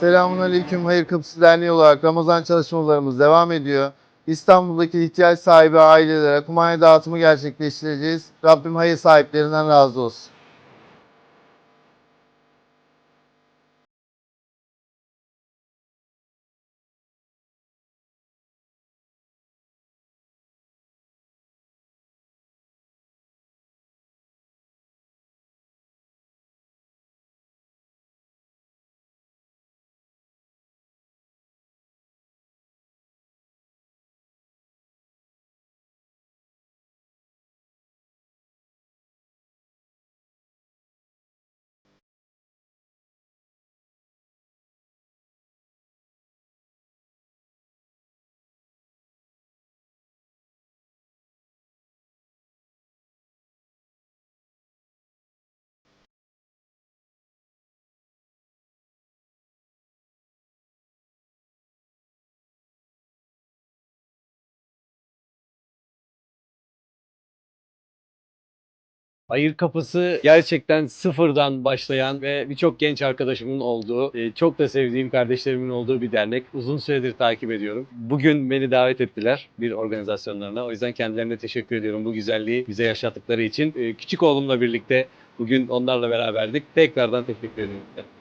Selamun Aleyküm Hayır Kapısı Derneği olarak Ramazan çalışmalarımız devam ediyor. İstanbul'daki ihtiyaç sahibi ailelere kumanya dağıtımı gerçekleştireceğiz. Rabbim hayır sahiplerinden razı olsun. Hayır Kapısı gerçekten sıfırdan başlayan ve birçok genç arkadaşımın olduğu, e, çok da sevdiğim kardeşlerimin olduğu bir dernek. Uzun süredir takip ediyorum. Bugün beni davet ettiler bir organizasyonlarına. O yüzden kendilerine teşekkür ediyorum bu güzelliği bize yaşattıkları için. E, Küçük oğlumla birlikte bugün onlarla beraberdik. Tekrardan teşekkür ediyorum.